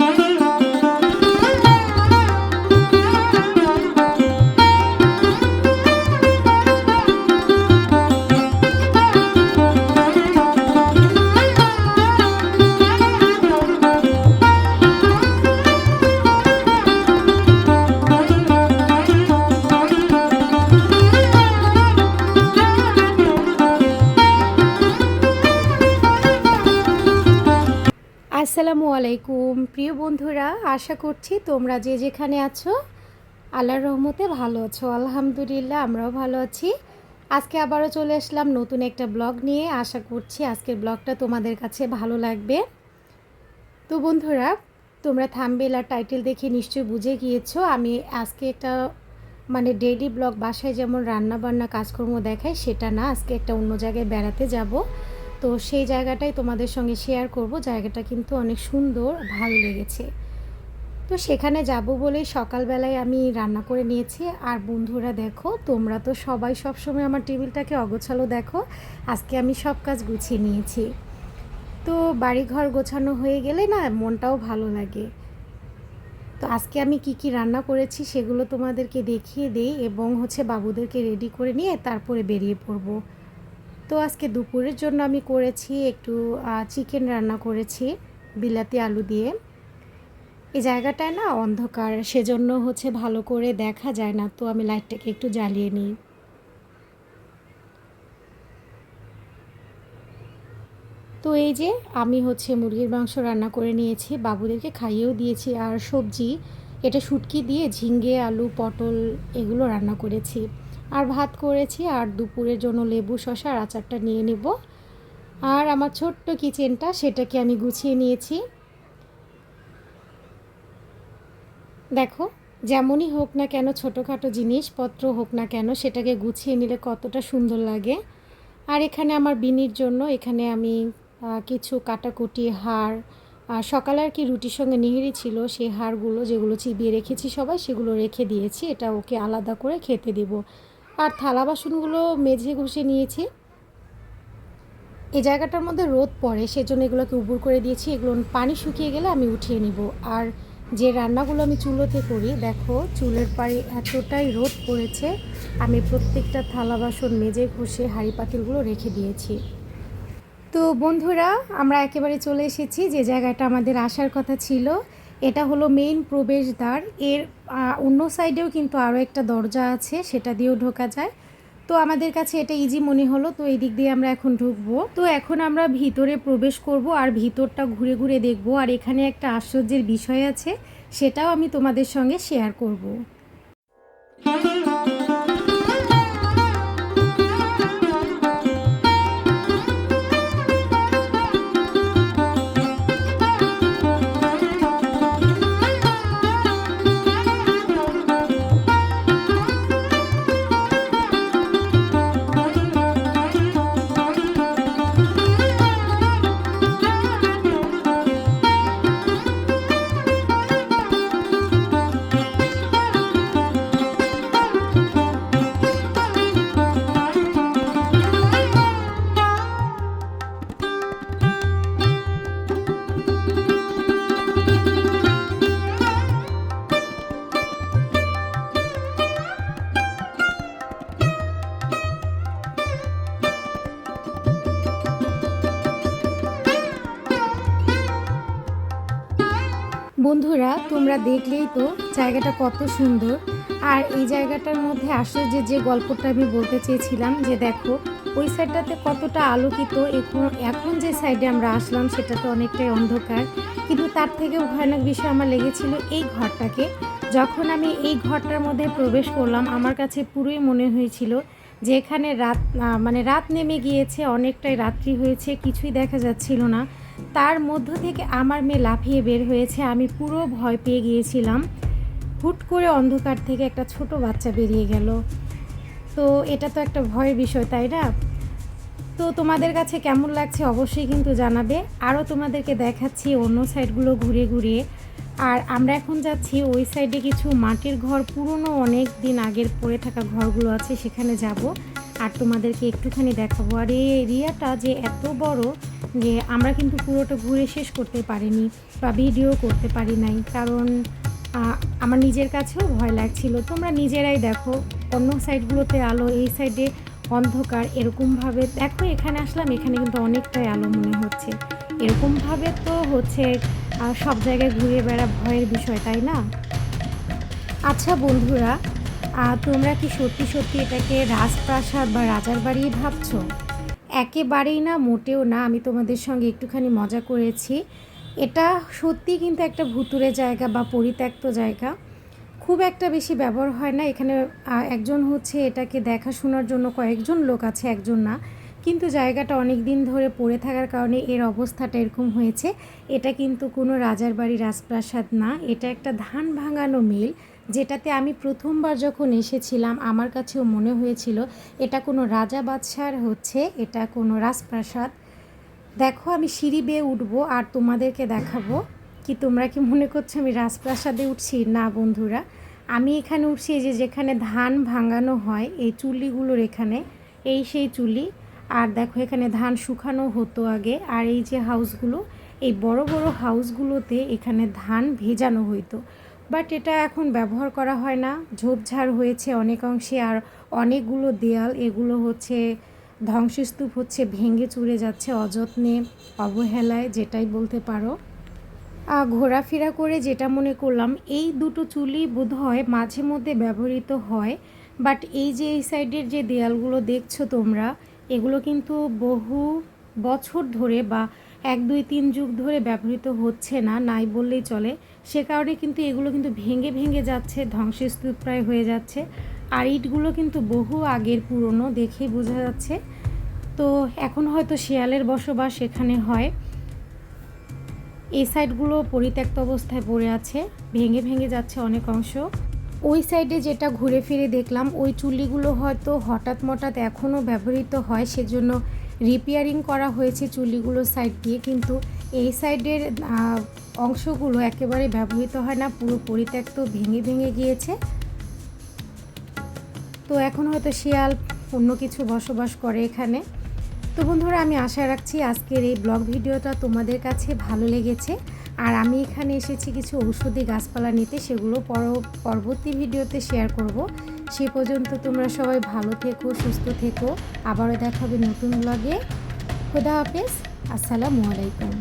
আসসালামু আলাইকুম। প্রিয় বন্ধুরা, আশা করছি তোমরা যে যেখানে আছো, আল্লাহর রহমতে ভালো আছো। আলহামদুলিল্লাহ, আমরাও ভালো আছি। আজকে আবারও চলে আসলাম নতুন একটা ব্লগ নিয়ে। আশা করছি আজকের ব্লগটা তোমাদের কাছে ভালো লাগবে। তো বন্ধুরা, তোমরা থামবেল আর টাইটেল দেখে নিশ্চয়ই বুঝে গিয়েছো, আমি আজকে একটা মানে ডেইলি ব্লগ, বাসায় যেমন রান্না বান্না কাজকর্ম দেখায় সেটা না, আজকে একটা অন্য জায়গায় বেড়াতে যাব। তো সেই জায়গাটাই তোমাদের সঙ্গে শেয়ার করব। জায়গাটা কিন্তু অনেক সুন্দর, ভালো লেগেছে। তো সেখানে যাব বলেই সকালবেলায় আমি রান্না করে নিয়েছি। আর বন্ধুরা দেখো, তোমরা তো সবাই সবসময় আমার টেবিলটাকে অগোছালো দেখো। আজকে আমি সব কাজ গুছিয়ে নিয়েছি। তো বাড়িঘর গোছানো হয়ে গেলে না মনটাও ভালো লাগে। তো আজকে আমি কি কি রান্না করেছি সেগুলো তোমাদেরকে দেখিয়ে দিই এবং হচ্ছে বাবুদেরকে রেডি করে নিয়ে তারপরে বেরিয়ে পড়ব। তো আজকে দুপুরের জন্য আমি করেছি একটু চিকেন রান্না করেছি, বিলাতি আলু দিয়ে। এই জায়গাটায় না অন্ধকার, সেজন্য হচ্ছে ভালো করে দেখা যায় না, তো আমি লাইটটাকে একটু জ্বালিয়ে নিই। তো এই যে আমি হচ্ছে মুরগির মাংস রান্না করে নিয়েছি, বাবুদেরকে খাইয়েও দিয়েছি, আর সবজি, এটা শুটকি দিয়ে ঝিঙ্গে আলু, পটল এগুলো রান্না করেছি। আর ভাত করেছি, আর দুপুরের জন্য লেবু শশা আর আচারটা নিয়ে নেব। আর আমার ছোট্ট কিচেনটা সেটাকে আমি গুছিয়ে নিয়েছি। দেখো, যেমনই হোক না কেন ছোটোখাটো জিনিসপত্র হোক না কেন সেটাকে গুছিয়ে নিলে কতটা সুন্দর লাগে। আর এখানে আমার বিনির জন্য এখানে আমি কিছু কাটাকুটি হাড় সকালে আর কি রুটির সঙ্গে নিহিরি ছিল, সেই হাড়গুলো যেগুলো চিবিয়ে রেখেছি সবাই সেগুলো রেখে দিয়েছি, এটা ওকে আলাদা করে খেতে দেবো। আর থালা বাসনগুলো মেঝে ঘষে নিয়েছি। এই জায়গাটার মধ্যে রোদ পড়ে, সেজন্য এগুলোকে উবুর করে দিয়েছি। এগুলো পানি শুকিয়ে গেলে আমি উঠিয়ে নিব। আর যে রান্নাগুলো আমি চুলোতে করি, দেখো চুলের পাড়ে এতটাই রোদ পড়েছে, আমি প্রত্যেকটা থালা বাসন মেজে ঘষে হাঁড়ি পাতিলগুলো রেখে দিয়েছি। তো বন্ধুরা, আমরা একেবারে চলে এসেছি যে জায়গাটা আমাদের আসার কথা ছিল। এটা হলো মেইন প্রবেশদ্বার। এর অন্য সাইডেও কিন্তু আরও একটা দরজা আছে, সেটা দিয়েও ঢোকা যায়। তো আমাদের কাছে এটা ইজি মনে হলো, তো এই দিক দিয়ে আমরা এখন ঢুকবো। তো এখন আমরা ভিতরে প্রবেশ করব আর ভিতরটা ঘুরে ঘুরে দেখব। আর এখানে একটা আশ্চর্যের বিষয় আছে, সেটাও আমি তোমাদের সঙ্গে শেয়ার করব। বন্ধুরা, তোমরা দেখলেই তো জায়গাটা কত সুন্দর। আর এই জায়গাটার মধ্যে আসলে যে যে গল্পটা আমি বলতে চেয়েছিলাম যে, দেখো, ওই সাইডটাতে কতটা আলোকিত, এখন এখন যে সাইডে আমরা আসলাম সেটা তো অনেকটাই অন্ধকার। কিন্তু তার থেকেও ভয়ানক বিষয় আমার লেগেছিল এই ঘরটাকে। যখন আমি এই ঘরটার মধ্যে প্রবেশ করলাম, আমার কাছে পুরোই মনে হয়েছিল যে, এখানে রাত মানে রাত নেমে গিয়েছে, অনেকটাই রাত্রি হয়েছে, কিছুই দেখা যাচ্ছিল না। তার মধ্য থেকে আমার মেয়ে লাফিয়ে বের হয়েছে, আমি পুরো ভয় পেয়ে গিয়েছিলাম। হুট করে অন্ধকার থেকে একটা ছোট বাচ্চা বেরিয়ে গেল। তো এটা তো একটা ভয়ের বিষয়, তাই না? তো তোমাদের কাছে কেমন লাগছে অবশ্যই কিন্তু জানাবে। আরও তোমাদেরকে দেখাচ্ছি অন্য সাইডগুলো ঘুরে ঘুরে আর আমরা এখন যাচ্ছি ওই সাইডে কিছু মাটির ঘর, পুরনো অনেক দিন আগের পড়ে থাকা ঘরগুলো আছে, সেখানে যাব। আর তোমাদেরকে একটুখানি দেখাবো। আর এই এরিয়াটা যে এত বড় যে আমরা কিন্তু পুরোটা ঘুরে শেষ করতে পারিনি বা ভিডিও করতে পারি নাই। কারণ আমার নিজের কাছেও ভয় লাগছিল। তোমরা নিজেরাই দেখো, অন্য সাইডগুলোতে আলো, এই সাইডে অন্ধকার, এরকমভাবে দেখো, এখানে আসলাম, এখানে কিন্তু অনেকটাই আলো মনে হচ্ছে। এরকমভাবে তো হচ্ছে সব জায়গায় ঘুরে বেড়া ভয়ের বিষয়, তাই না? আচ্ছা বন্ধুরা তোমরা কি সত্যি সত্যি এটাকে রাজপ্রাসাদ বা রাজার বাড়ি ভাবছ? একেবারেই না, মোটেও না। আমি তোমাদের সঙ্গে একটুখানি মজা করেছি। এটা সত্যি কিন্তু একটা ভুতুরে জায়গা বা পরিত্যক্ত জায়গা। খুব একটা বেশি ব্যবহার হয় না। এখানে একজন হচ্ছে এটাকে দেখাশোনার জন্য কয়েকজন লোক আছে, একজন না। কিন্তু জায়গাটা অনেক দিন ধরে পড়ে থাকার কারণে এর অবস্থাটা এরকম হয়েছে। এটা কিন্তু কোনো রাজার বাড়ি রাজপ্রাসাদ না। এটা একটা ধান ভাঙানো মিল, যেটাতে আমি প্রথমবার যখন এসেছিলাম, আমার কাছেও মনে হয়েছিল, এটা কোনো রাজা বাদশার হচ্ছে, এটা কোনো রাজপ্রাসাদ। দেখো, আমি সিঁড়ি বেয়ে উঠবো আর তোমাদেরকে দেখাবো। কি তোমরা কি মনে করছ আমি রাজপ্রাসাদে উঠছি? না, বন্ধুরা। আমি এখানে উঠছি যে যেখানে ধান ভাঙানো হয়, এই চুল্লিগুলোর এখানে, এই সেই চুল্লি। আর দেখো এখানে ধান শুকানো হতো আগে, আর এই যে হাউসগুলো, এই বড় বড় হাউসগুলোতে এখানে ধান ভেজানো হইতো। বাট এটা এখন ব্যবহার করা হয় না, ঝোপঝাড় হয়েছে অনেক অংশে আর অনেকগুলো দেয়াল, এগুলো হচ্ছে ধ্বংসস্তূপ হচ্ছে, ভেঙে চুরে যাচ্ছে অযত্নে, অবহেলায়, যেটাই বলতে পারো। ঘোরাফেরা করে যেটা মনে করলাম, এই দুটো চুলি বোধ হয় মাঝে মধ্যে ব্যবহৃত হয়, বাট এই যে এই সাইডের যে দেয়ালগুলো দেখছ তোমরা এগুলো কিন্তু বহু বছর ধরে বা এক, দুই, তিন যুগ ধরে ব্যবহৃত হচ্ছে না, নাই বললেই চলে। সে কারণে কিন্তু এগুলো কিন্তু ভেঙে ভেঙে যাচ্ছে, ধ্বংসস্তূপ প্রায় হয়ে যাচ্ছে। আর ইটগুলো কিন্তু বহু আগের পুরনো দেখেই বোঝা যাচ্ছে। তো এখন হয়তো শেয়ালের বসবাস সেখানে হয়। এই সাইডগুলো পরিত্যক্ত অবস্থায় পড়ে আছে, ভেঙে ভেঙে যাচ্ছে অনেক অংশ। ওই সাইডে যেটা ঘুরে ফিরে দেখলাম, ওই চুল্লিগুলো হয়তো হঠাৎ মঠাৎ এখনও ব্যবহৃত হয়, সেজন্য রিপেয়ারিং করা হয়েছে চুল্লিগুলোর সাইড দিয়ে। কিন্তু এই সাইডের অংশগুলো একেবারে ব্যবহৃত হয় না, পুরো পরিত্যক্ত ভেঙে ভেঙে গিয়েছে। তো এখন হয়তো শিয়াল অন্য কিছু বসবাস করে এখানে। তো বন্ধুরা, আমি আশা রাখছি আজকের এই ব্লগ ভিডিওটা তোমাদের কাছে ভালো লেগেছে। আর আমি এখানে এসেছি কিছু ঔষধি গাছপালা নিতে, সেগুলো পর পরবর্তী ভিডিওতে শেয়ার করব। সে পর্যন্ত তোমরা সবাই ভালো থেকো, সুস্থ থেকো। আবারও দেখাবে নতুন ব্লগে খোদা হাফেজ। আসসালামু আলাইকুম।